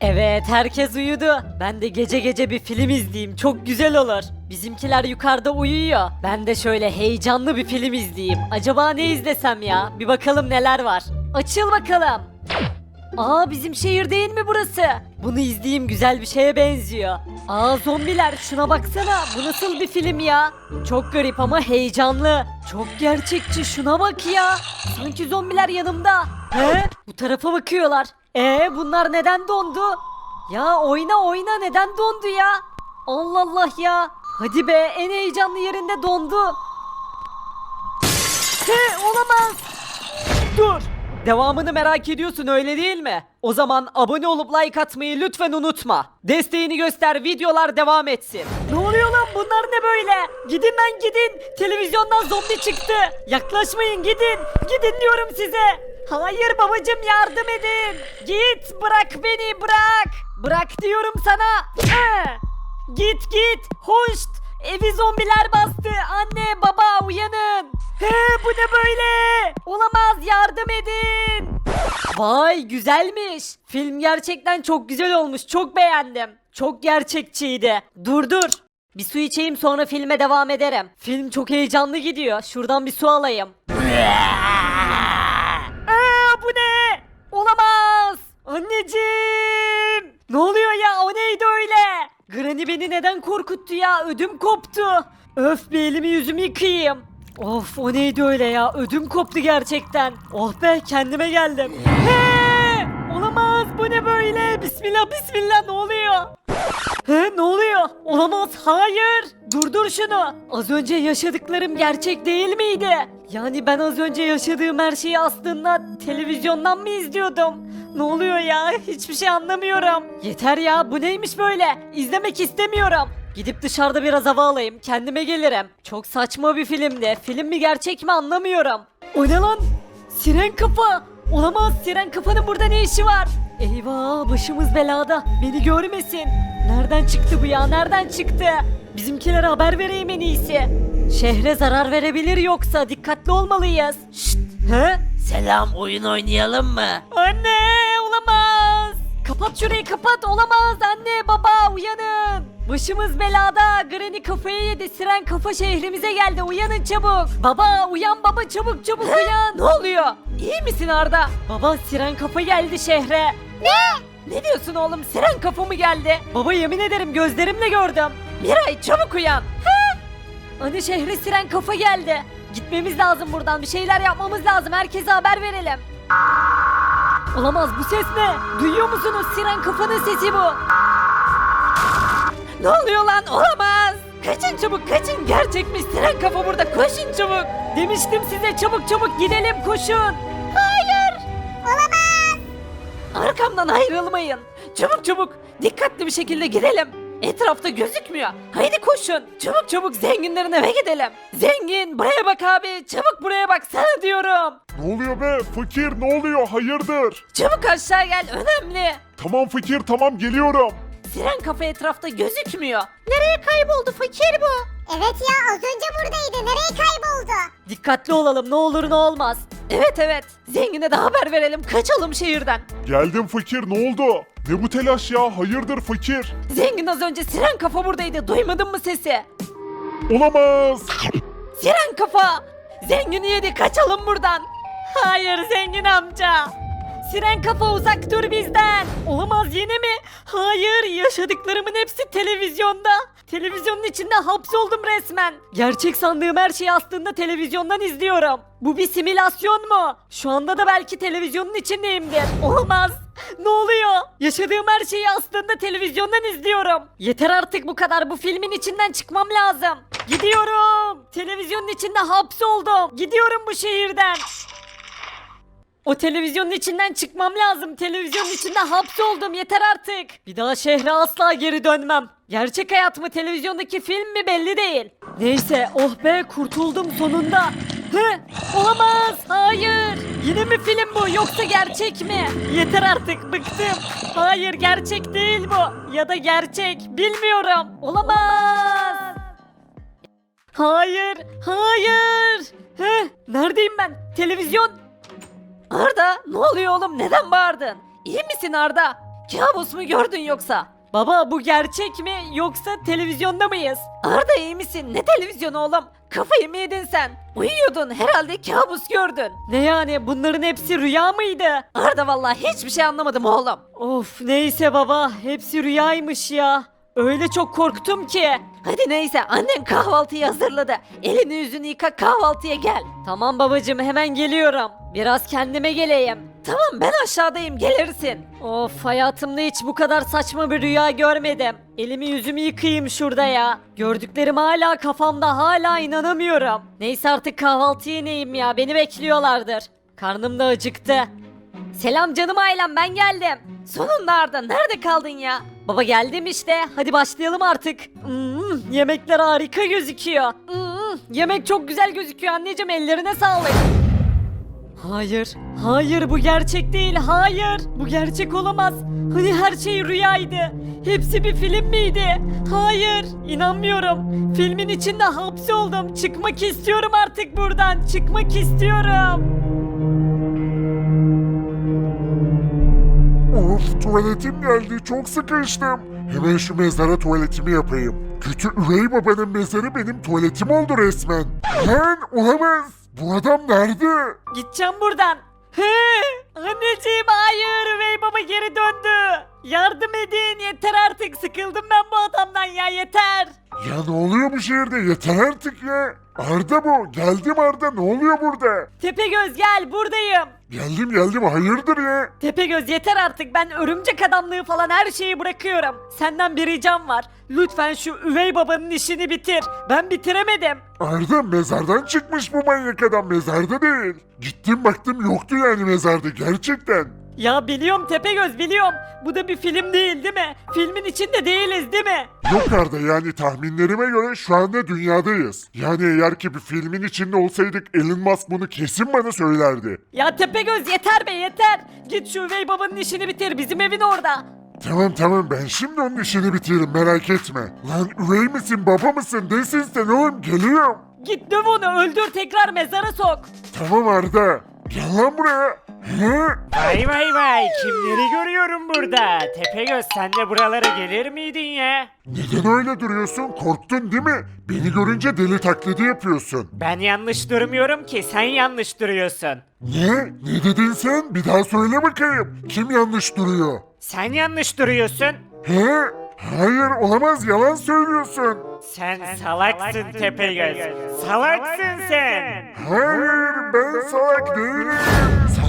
Evet herkes uyudu. Ben de gece gece bir film izleyeyim. Çok güzel olur. Bizimkiler yukarıda uyuyor. Ben de şöyle heyecanlı bir film izleyeyim. Acaba ne izlesem ya? Bir bakalım neler var. Açıl bakalım. Aa bizim şehir değil mi burası? Bunu izleyeyim güzel bir şeye benziyor. Aa zombiler şuna baksana bu nasıl bir film ya? Çok garip ama heyecanlı. Çok gerçekçi şuna bak ya. Sanki zombiler yanımda. He? Bu tarafa bakıyorlar. Ee bunlar neden dondu? Ya oyna oyna neden dondu ya? Allah Allah ya. Hadi be en heyecanlı yerinde dondu. He olamaz. Dur. Devamını merak ediyorsun öyle değil mi? O zaman abone olup like atmayı lütfen unutma. Desteğini göster videolar devam etsin. Ne oluyor lan bunlar ne böyle? Gidin lan gidin. Televizyondan zombi çıktı. Yaklaşmayın gidin. Gidin diyorum size. Hayır babacım yardım edin. Git bırak beni bırak. Bırak diyorum sana. Git git. Hoşt. Evi zombiler bastı. Anne baba uyanın. He bu ne böyle? Olamaz yardım edin. Vay güzelmiş. Film gerçekten çok güzel olmuş. Çok beğendim. Çok gerçekçiydi. Dur dur. Bir su içeyim sonra filme devam ederim. Film çok heyecanlı gidiyor. Şuradan bir su alayım. Aa, bu ne? Olamaz. Anneciğim. Ne oluyor ya? O neydi öyle? Granny beni neden korkuttu ya? Ödüm koptu. Öf bir elimi yüzümü yıkayayım. Of o neydi öyle ya? Ödüm koptu gerçekten. Oh be kendime geldim. He! Olamaz bu ne böyle? Bismillah bismillah ne oluyor? He ne oluyor? Olamaz hayır. Durdur şunu. Az önce yaşadıklarım gerçek değil miydi? Yani ben az önce yaşadığım her şeyi aslında televizyondan mı izliyordum? Ne oluyor ya? Hiçbir şey anlamıyorum. Yeter ya bu neymiş böyle? İzlemek istemiyorum. Gidip dışarıda biraz hava alayım. Kendime gelirim. Çok saçma bir filmdi. Film mi gerçek mi anlamıyorum. O ne lan? Siren kafa. Olamaz siren kafanın burada ne işi var? Eyvah başımız belada. Beni görmesin. Nereden çıktı bu ya? Nereden çıktı? Bizimkilere haber vereyim en iyisi. Şehre zarar verebilir yoksa dikkatli olmalıyız. Şşt. He? Selam oyun oynayalım mı? Anne olamaz. Kapat şurayı kapat olamaz anne baba uyanın. Başımız belada Granny kafayı yedi siren kafa şehrimize geldi uyanın çabuk. Baba uyan baba çabuk çabuk uyan. Ne oluyor? İyi misin Arda? Baba siren kafa geldi şehre. Ne? Ne diyorsun oğlum siren kafa mı geldi? Baba yemin ederim gözlerimle gördüm. Miray çabuk uyan. He? Anne şehre siren kafa geldi. Gitmemiz lazım buradan bir şeyler yapmamız lazım herkese haber verelim. Olamaz bu ses ne? Duyuyor musunuz? Siren kafanın sesi bu. Ne oluyor lan? Olamaz. Kaçın çabuk kaçın. Gerçekmiş Siren kafa burada. Koşun çabuk. Demiştim size çabuk çabuk gidelim koşun. Hayır. Olamaz. Arkamdan ayrılmayın. Çabuk çabuk. Dikkatli bir şekilde gidelim. Etrafta gözükmüyor. Haydi koşun. Çabuk çabuk zenginlerin eve gidelim. Zengin buraya bak abi. Çabuk buraya bak sana diyorum. Ne oluyor be? Fakir ne oluyor? Hayırdır? Çabuk aşağı gel önemli. Tamam fakir tamam geliyorum. Siren kafa etrafta gözükmüyor. Nereye kayboldu fakir bu? Evet ya az önce buradaydı. Nereye kayboldu? Dikkatli olalım ne olur ne olmaz. Evet evet. Zengine de haber verelim kaçalım şehirden. Geldim fakir ne oldu? Ne bu telaş ya? Hayırdır fakir? Zengin az önce siren kafa buradaydı duymadın mı sesi? Olamaz. Siren kafa! Zengini yedi kaçalım buradan. Hayır zengin amca. Siren kafa uzak dur bizden. Olamaz yine mi? Hayır yaşadıklarımın hepsi televizyonda. Televizyonun içinde hapsoldum resmen. Gerçek sandığım her şeyi aslında televizyondan izliyorum. Bu bir simülasyon mu? Şu anda da belki televizyonun içindeyimdir. Olamaz. Ne oluyor? Yaşadığım her şeyi aslında televizyondan izliyorum. Yeter artık bu kadar. Bu filmin içinden çıkmam lazım. Gidiyorum. Televizyonun içinde hapsoldum. Gidiyorum bu şehirden. O televizyonun içinden çıkmam lazım. Televizyonun içinde hapsoldum. Yeter artık. Bir daha şehre asla geri dönmem. Gerçek hayat mı televizyondaki film mi belli değil. Neyse oh be kurtuldum sonunda. Hı? Olamaz. Hayır. Yine mi film bu yoksa gerçek mi? Yeter artık bıktım. Hayır gerçek değil bu. Ya da gerçek. Bilmiyorum. Olamaz. Hayır. Hayır. Hı? Neredeyim ben? Televizyon. Arda ne oluyor oğlum neden bağırdın? İyi misin Arda? Kabus mu gördün yoksa? Baba bu gerçek mi yoksa televizyonda mıyız? Arda iyi misin? Ne televizyonu oğlum? Kafayı mı yedin sen? Uyuyordun herhalde kabus gördün. Ne yani bunların hepsi rüya mıydı? Arda vallahi hiçbir şey anlamadım oğlum. Of neyse baba hepsi rüyaymış ya. Öyle çok korktum ki. Hadi neyse annen kahvaltıyı hazırladı. Elini yüzünü yıka kahvaltıya gel. Tamam babacığım hemen geliyorum. Biraz kendime geleyim. Tamam ben aşağıdayım gelirsin. Of hayatımda hiç bu kadar saçma bir rüya görmedim. Elimi yüzümü yıkayayım şurada ya. Gördüklerim hala kafamda hala inanamıyorum. Neyse artık kahvaltıya ineyim ya beni bekliyorlardır. Karnım da acıktı. Selam canım ailem ben geldim. Sonunda Arda nerede kaldın ya? Baba geldim işte hadi başlayalım artık. Hmm, yemekler harika gözüküyor. Hmm, yemek çok güzel gözüküyor anneciğim ellerine sağlık. Hayır, hayır bu gerçek değil, hayır. Bu gerçek olamaz. Hani her şey rüyaydı. Hepsi bir film miydi? Hayır, inanmıyorum. Filmin içinde hapsoldum. Çıkmak istiyorum artık buradan. Çıkmak istiyorum. Tuvaletim geldi çok sıkıştım. Hemen şu mezara tuvaletimi yapayım. Kötü üvey babanın mezarı benim tuvaletim oldu resmen. Lan olamaz. Bu adam nerede? Gideceğim buradan. He, anneciğim hayır üvey baba geri döndü. Yardım edin yeter artık sıkıldım ben bu adamdan ya yeter. Ya ne oluyor bu şehirde yeter artık ya. Arda bu. Geldim Arda ne oluyor burada? Tepegöz gel buradayım. Geldim geldim hayırdır ya? Tepegöz yeter artık ben örümcek adamlığı falan her şeyi bırakıyorum. Senden bir ricam var. Lütfen şu üvey babanın işini bitir. Ben bitiremedim. Arda mezardan çıkmış bu manyak adam mezarda değil. Gittim baktım yoktu yani mezarda gerçekten. Ya biliyorum Tepegöz biliyorum. Bu da bir film değil değil mi? Filmin içinde değiliz değil mi? Yok Arda yani tahminlerime göre şu anda dünyadayız. Yani eğer ki bir filmin içinde olsaydık Elon Musk bunu kesin bana söylerdi. Ya Tepegöz yeter be yeter. Git şu üvey babanın işini bitir bizim evin orada. Tamam tamam ben şimdi onun işini bitiririm merak etme. Lan üvey misin baba mısın desin sen oğlum geliyorum. Git döv onu öldür tekrar mezara sok. Tamam Arda. Gel lan buraya. Vay vay vay kimleri görüyorum burada? Tepegöz sen de buralara gelir miydin ya? Neden öyle duruyorsun? Korktun değil mi? Beni görünce deli taklidi yapıyorsun. Ben yanlış durmuyorum ki sen yanlış duruyorsun. Ne? Ne dedin sen? Bir daha söyle bakayım. Kim yanlış duruyor? Sen yanlış duruyorsun. He? Hayır olamaz yalan söylüyorsun. Sen salaksın Tepegöz. Salaksın sen. Hayır ben salak değilim.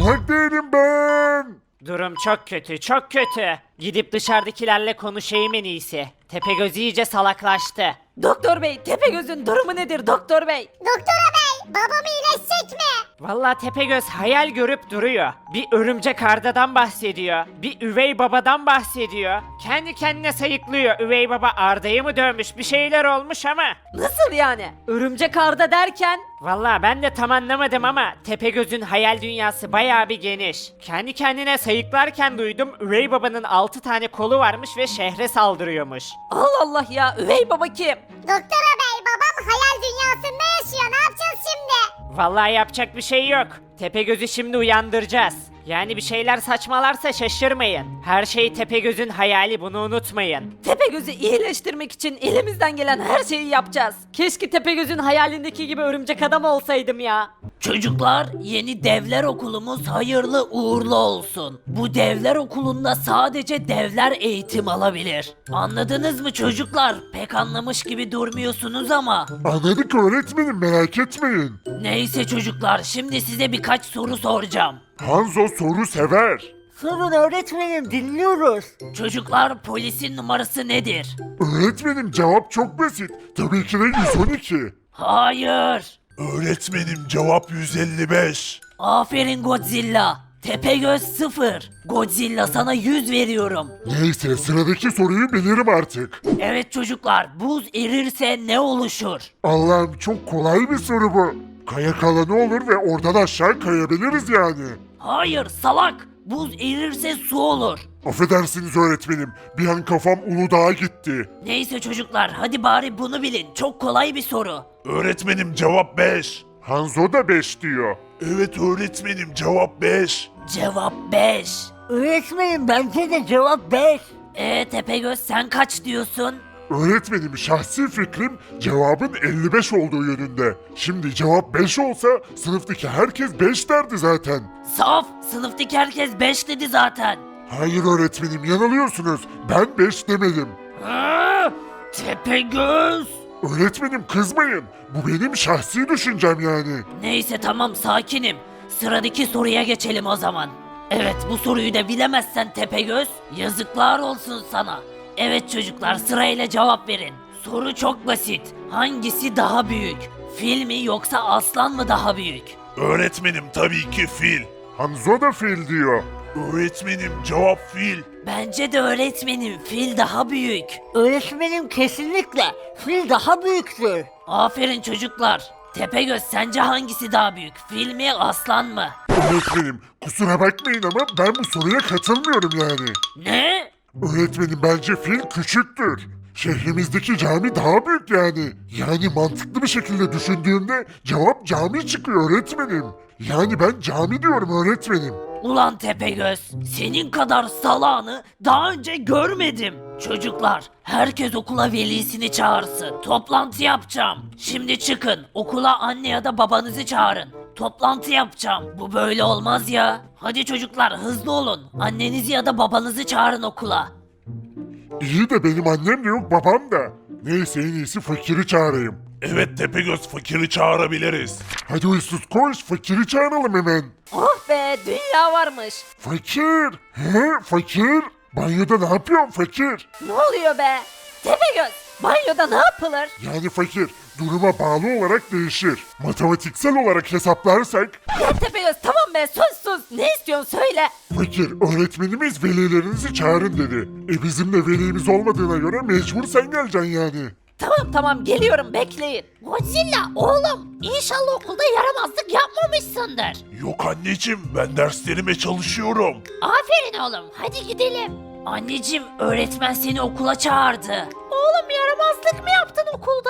Salak değilim ben. Durum çok kötü, çok kötü. Gidip dışarıdakilerle konuşayım en iyisi. Tepegöz iyice salaklaştı. Doktor bey Tepegöz'ün durumu nedir doktor bey? Doktora bey babam iyileşecek mi? Vallahi Tepegöz hayal görüp duruyor. Bir örümcek Arda'dan bahsediyor. Bir üvey babadan bahsediyor. Kendi kendine sayıklıyor. Üvey baba Arda'yı mı dövmüş bir şeyler olmuş ama. Nasıl yani? Örümcek Arda derken? Vallahi ben de tam anlamadım ama Tepegöz'ün hayal dünyası bayağı bir geniş. Kendi kendine sayıklarken duydum üvey babanın 6 tane kolu varmış ve şehre saldırıyormuş. Allah Allah ya üvey baba kim? Doktora bey babam hayal dünyasında yaşıyor ne yapacağız şimdi? Vallahi yapacak bir şey yok. Tepegöz'ü şimdi uyandıracağız. Yani bir şeyler saçmalarsa şaşırmayın. Her şey Tepegöz'ün hayali bunu unutmayın. Tepegöz'ü iyileştirmek için elimizden gelen her şeyi yapacağız. Keşke Tepegöz'ün hayalindeki gibi örümcek adam olsaydım ya. Çocuklar yeni devler okulumuz hayırlı uğurlu olsun. Bu devler okulunda sadece devler eğitim alabilir. Anladınız mı çocuklar? Pek anlamış gibi durmuyorsunuz ama. Anladık öğretmenim merak etmeyin. Neyse çocuklar şimdi size birkaç soru soracağım. Hanzo soru sever. Sorun öğretmenim dinliyoruz. Çocuklar polisin numarası nedir? Öğretmenim cevap çok basit. Tabii ki de 112. Hayır. Öğretmenim cevap 155. Aferin Godzilla. Tepegöz sıfır. Godzilla sana 100 veriyorum. Neyse sıradaki soruyu bilirim artık. Evet çocuklar buz erirse ne oluşur? Allah'ım çok kolay bir soru bu. Kayak alanı olur ve oradan aşağı kayabiliriz yani. Hayır salak. Buz erirse su olur. Affedersiniz öğretmenim. Bir an kafam Uludağ'a gitti. Neyse çocuklar hadi bari bunu bilin. Çok kolay bir soru. Öğretmenim cevap 5. Hanzo da 5 diyor. Evet öğretmenim cevap 5. Cevap 5. Öğretmenim bence de cevap 5. Ee Tepegöz sen kaç diyorsun? Öğretmenim şahsi fikrim cevabın 55 olduğu yönünde. Şimdi cevap 5 olsa sınıftaki herkes 5 derdi zaten. Saf sınıftaki herkes 5 dedi zaten. Hayır öğretmenim yanılıyorsunuz. Ben 5 demedim. Aa, Tepegöz. Öğretmenim kızmayın. Bu benim şahsi düşüncem yani. Neyse tamam sakinim. Sıradaki soruya geçelim o zaman. Evet bu soruyu da bilemezsen Tepegöz yazıklar olsun sana. Evet çocuklar sırayla cevap verin. Soru çok basit. Hangisi daha büyük? Fil mi yoksa aslan mı daha büyük? Öğretmenim tabii ki fil. Hanzo da fil diyor. Öğretmenim cevap fil. Bence de öğretmenim fil daha büyük. Öğretmenim kesinlikle fil daha büyüktür. Aferin çocuklar. Tepegöz sence hangisi daha büyük? Fil mi aslan mı? Öğretmenim kusura bakmayın ama ben bu soruya katılmıyorum yani. Ne? Öğretmenim bence fil küçüktür. Şehrimizdeki cami daha büyük yani. Yani mantıklı bir şekilde düşündüğümde cevap cami çıkıyor öğretmenim. Yani ben cami diyorum öğretmenim. Ulan Tepegöz, senin kadar salağını daha önce görmedim. Çocuklar, herkes okula velisini çağırsın. Toplantı yapacağım. Şimdi çıkın, okula anne ya da babanızı çağırın. Toplantı yapacağım. Bu böyle olmaz ya. Hadi çocuklar hızlı olun. Annenizi ya da babanızı çağırın okula. İyi de benim annem de yok babam da. Neyse en iyisi fakiri çağırayım. Evet Tepegöz fakiri çağırabiliriz. Hadi uysuz koş fakiri çağıralım hemen. Oh be dünya varmış. Fakir. He fakir. Banyoda ne yapıyorsun fakir? Ne oluyor be? Tepegöz banyoda ne yapılır? Yani fakir duruma bağlı olarak değişir. Matematiksel olarak hesaplarsak Ya Tepegöz tamam be sus sus. Ne istiyorsun söyle. fakir öğretmenimiz velilerinizi çağırın dedi. E bizim de velimiz olmadığına göre mecbur sen geleceksin yani. Tamam tamam geliyorum bekleyin. Godzilla oğlum inşallah okulda yaramazlık yapmamışsındır. Yok anneciğim ben derslerime çalışıyorum. Aferin oğlum hadi gidelim. Anneciğim öğretmen seni okula çağırdı. Oğlum yaramazlık mı yaptın okulda?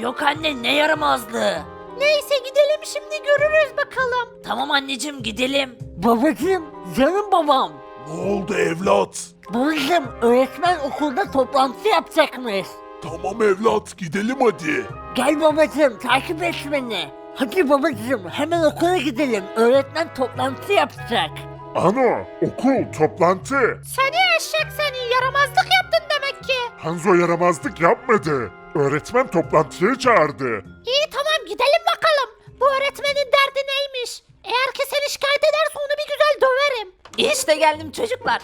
Yok anne ne yaramazlığı? Neyse gidelim şimdi görürüz bakalım. Tamam anneciğim gidelim. Babacım canım babam. Ne oldu evlat? Babacım öğretmen okulda toplantı yapacakmış. Tamam evlat gidelim hadi. Gel babacım takip et beni. Hadi babacım hemen okula gidelim. Öğretmen toplantı yapacak. Ano, okul, toplantı. Seni eşek seni yaramazlık yaptın demek ki. Hanzo yaramazlık yapmadı. Öğretmen toplantıya çağırdı. İyi tamam gidelim bakalım. Bu öğretmenin derdi neymiş? Eğer ki seni şikayet ederse onu bir güzel döverim. İşte geldim çocuklar.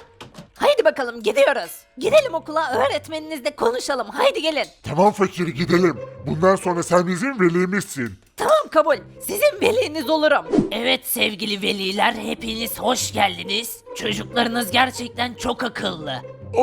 Haydi bakalım gidiyoruz. Gidelim okula öğretmeninizle konuşalım. Haydi gelin. Tamam fakir gidelim. Bundan sonra sen bizim velimizsin. Tamam kabul. Sizin veliniz olurum. Evet sevgili veliler hepiniz hoş geldiniz. Çocuklarınız gerçekten çok akıllı.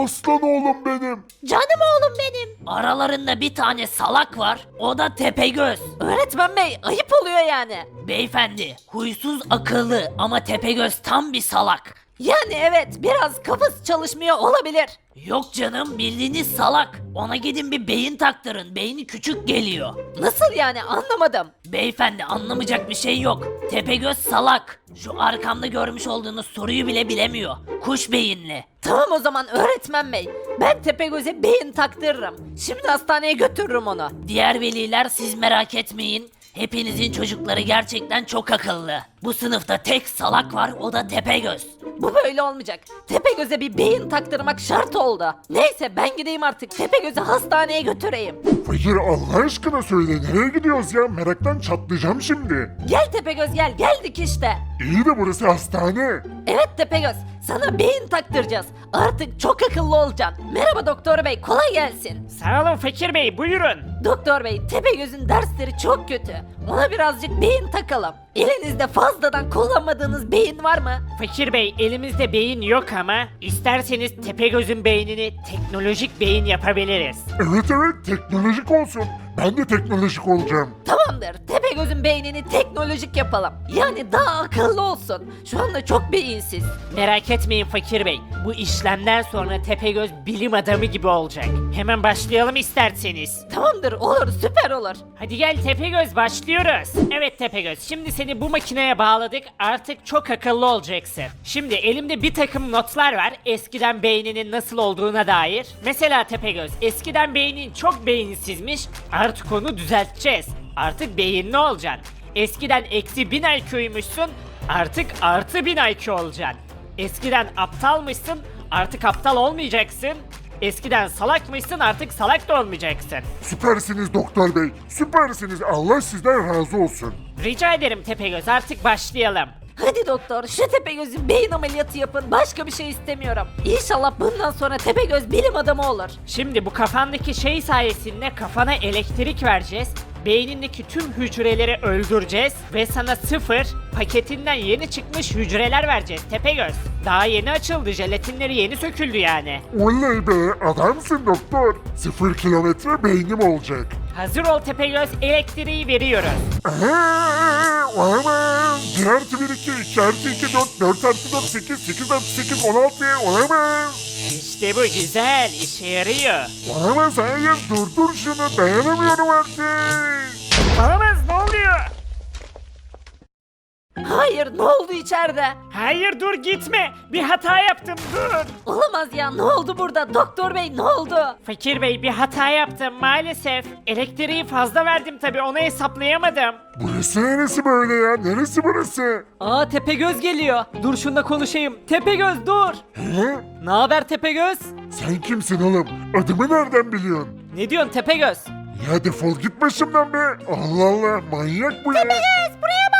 Aslan oğlum benim. Canım oğlum benim. Aralarında bir tane salak var. O da Tepegöz. Öğretmen bey ayıp oluyor yani. Beyefendi, huysuz akıllı ama Tepegöz tam bir salak. Yani evet biraz kafası çalışmıyor olabilir. Yok canım bildiğiniz salak. Ona gidin bir beyin taktırın. Beyni küçük geliyor. Nasıl yani anlamadım. Beyefendi anlamayacak bir şey yok. Tepegöz salak. Şu arkamda görmüş olduğunuz soruyu bile bilemiyor. Kuş beyinli. Tamam o zaman öğretmen bey. Ben Tepegöz'e beyin taktırırım. Şimdi hastaneye götürürüm onu. Diğer veliler siz merak etmeyin. Hepinizin çocukları gerçekten çok akıllı. Bu sınıfta tek salak var o da Tepegöz. Bu böyle olmayacak. Tepegöz'e bir beyin taktırmak şart oldu. Neyse ben gideyim artık Tepegöz'ü hastaneye götüreyim. Fakir Allah aşkına söyle nereye gidiyoruz ya? Meraktan çatlayacağım şimdi. Gel Tepegöz gel geldik işte. İyi de burası hastane. Evet Tepegöz sana beyin taktıracağız. Artık çok akıllı olacaksın. Merhaba doktor bey kolay gelsin. Sağ olun Fakir Bey buyurun. Doktor bey Tepegöz'ün dersleri çok kötü. Ona birazcık beyin takalım. Elinizde fazladan kullanmadığınız beyin var mı? Fakir Bey elimizde beyin yok ama isterseniz Tepegöz'ün beynini teknolojik beyin yapabiliriz. Evet evet teknolojik olsun. Ben de teknolojik olacağım. Tamamdır. Tepegöz'ün beynini teknolojik yapalım. Yani daha akıllı olsun. Şu anda çok beyinsiz. Merak etmeyin Fakir Bey. Bu işlemden sonra Tepegöz bilim adamı gibi olacak. Hemen başlayalım isterseniz. Tamamdır olur süper olur. Hadi gel Tepegöz başlıyoruz. Evet Tepegöz şimdi seni bu makineye bağladık artık çok akıllı olacaksın. Şimdi elimde bir takım notlar var eskiden beyninin nasıl olduğuna dair. Mesela Tepegöz eskiden beynin çok beyinsizmiş artık onu düzelteceğiz. Artık beyinli olacaksın. Eskiden eksi 1000 IQ'ymuşsun artık artı 1000 IQ olacaksın. Eskiden aptalmışsın artık aptal olmayacaksın. Eskiden salakmışsın artık salak da olmayacaksın. Süpersiniz doktor bey. Süpersiniz. Allah sizden razı olsun. Rica ederim Tepegöz artık başlayalım. Hadi doktor şu Tepegöz'ün beyin ameliyatı yapın. Başka bir şey istemiyorum. İnşallah bundan sonra Tepegöz bilim adamı olur. Şimdi bu kafandaki şey sayesinde kafana elektrik vereceğiz. Beynindeki tüm hücreleri öldüreceğiz ve sana sıfır paketinden yeni çıkmış hücreler vereceğiz Tepegöz. Daha yeni açıldı jelatinleri yeni söküldü yani. Oley be adamsın doktor. Sıfır kilometre beynim olacak. Hazır ol Tepegöz elektriği veriyoruz. Eee, olamaz. 1 artı 1 2, 2 artı 2 4, 4 artı 4 8, 8 artı 8 16 olamaz. İşte bu güzel işe yarıyor. Olamaz hayır durdur şunu dayanamıyorum artık. Olamaz ne oluyor? Hayır ne oldu içeride? Hayır dur gitme bir hata yaptım dur. Olamaz ya ne oldu burada? Doktor bey ne oldu? Fakir Bey bir hata yaptım maalesef. Elektriği fazla verdim tabi onu hesaplayamadım. Burası neresi böyle ya? Neresi burası? Aa Tepegöz geliyor. Dur şununla konuşayım. Tepegöz dur. He? Ne haber Tepegöz? Sen kimsin oğlum? Adımı nereden biliyorsun? Ne diyorsun Tepegöz? Ya defol git başımdan be. Allah Allah manyak bu ya. Tepegöz buraya bak.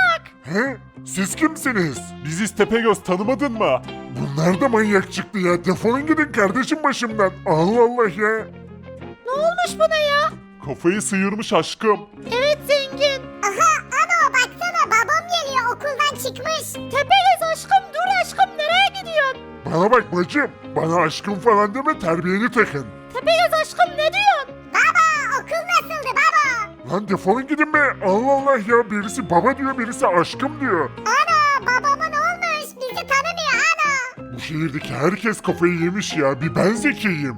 He? Siz kimsiniz? Biziz Tepegöz tanımadın mı? Bunlar da manyak çıktı ya. Defolun gidin kardeşim başımdan. Allah Allah ya. Kafayı sıyırmış aşkım. Aha ama baksana babam geliyor okuldan çıkmış. Tepegöz aşkım dur aşkım nereye gidiyorsun? Bana bak bacım. Bana aşkım falan deme terbiyeni takın. Tepegöz aşkım ne diyorsun? Lan defolun gidin be. Allah Allah ya. Birisi baba diyor birisi aşkım diyor. Ana babama ne olmuş bizi tanımıyor ana. Bu şehirdeki herkes kafayı yemiş ya. Bir ben zekiyim.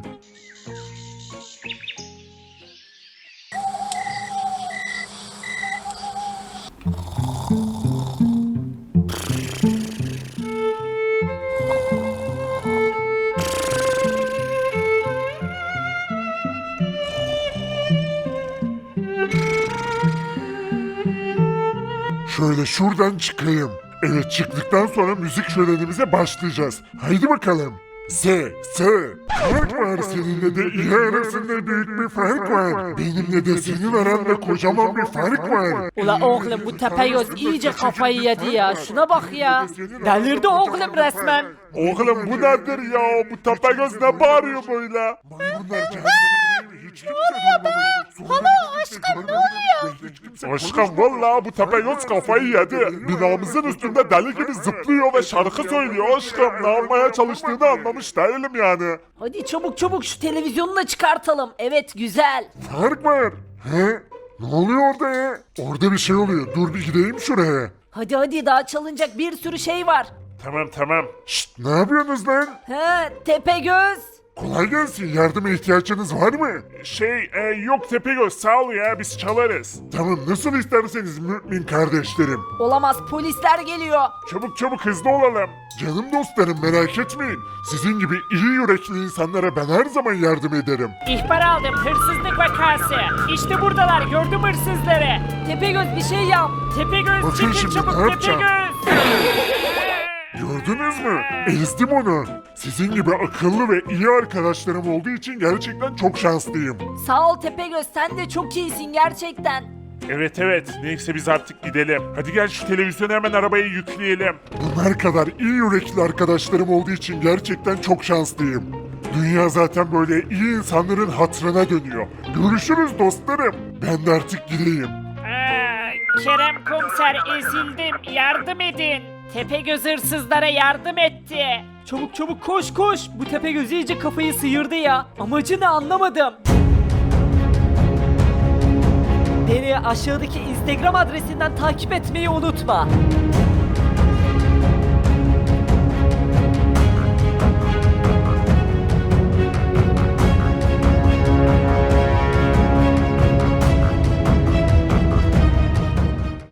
Şöyle şuradan çıkayım. Evet çıktıktan sonra müzik şölenimize başlayacağız. Haydi bakalım. S, S. Fark var seninle de iyi arasında büyük bir fark var. Benimle de senin aranda kocaman bir fark var. Ula oğlum bu Tepegöz iyice kafayı yedi ya. Şuna bak ya. Delirdi oğlum resmen. Oğlum bu nedir ya? Bu Tepegöz ne bağırıyor böyle? Maymunlar kendini hiç kimse duymamış. Hala aşkım ne oluyor? Aşkım vallahi bu Tepegöz kafayı yedi. Binamızın üstünde deli gibi zıplıyor ve şarkı söylüyor aşkım. Ne yapmaya çalıştığını anlamış değilim yani. Hadi çabuk çabuk şu televizyonu da çıkartalım. Evet güzel. Fark var. He? Ne oluyor orada ya? Orada bir şey oluyor. Dur bir gideyim şuraya. Hadi hadi daha çalınacak bir sürü şey var. Tamam tamam. Şşt ne yapıyorsunuz lan? He Tepegöz. Kolay gelsin. Yardıma ihtiyacınız var mı? Şey e, yok Tepegöz sağ ol ya biz çalarız. Tamam nasıl isterseniz mümin kardeşlerim. Olamaz polisler geliyor. Çabuk çabuk hızlı olalım. Canım dostlarım merak etmeyin. Sizin gibi iyi yürekli insanlara ben her zaman yardım ederim. İhbar aldım hırsızlık vakası. İşte buradalar gördüm hırsızları. Tepegöz bir şey yap. Tepegöz Bakın şimdi çabuk yapacağım? Tepegöz. Gördünüz mü? Ezdim onu. Sizin gibi akıllı ve iyi arkadaşlarım olduğu için gerçekten çok şanslıyım. Sağ ol Tepegöz sen de çok iyisin gerçekten. Evet evet neyse biz artık gidelim. Hadi gel şu televizyonu hemen arabaya yükleyelim. Bunlar kadar iyi yürekli arkadaşlarım olduğu için gerçekten çok şanslıyım. Dünya zaten böyle iyi insanların hatırına dönüyor. Görüşürüz dostlarım. Ben de artık gideyim. Aa, Kerem komiser ezildim yardım edin. Tepegöz hırsızlara yardım etti. Çabuk çabuk koş koş. Bu Tepegöz iyice kafayı sıyırdı ya. Amacı ne anlamadım. aşağıdaki Instagram adresinden takip etmeyi unutma.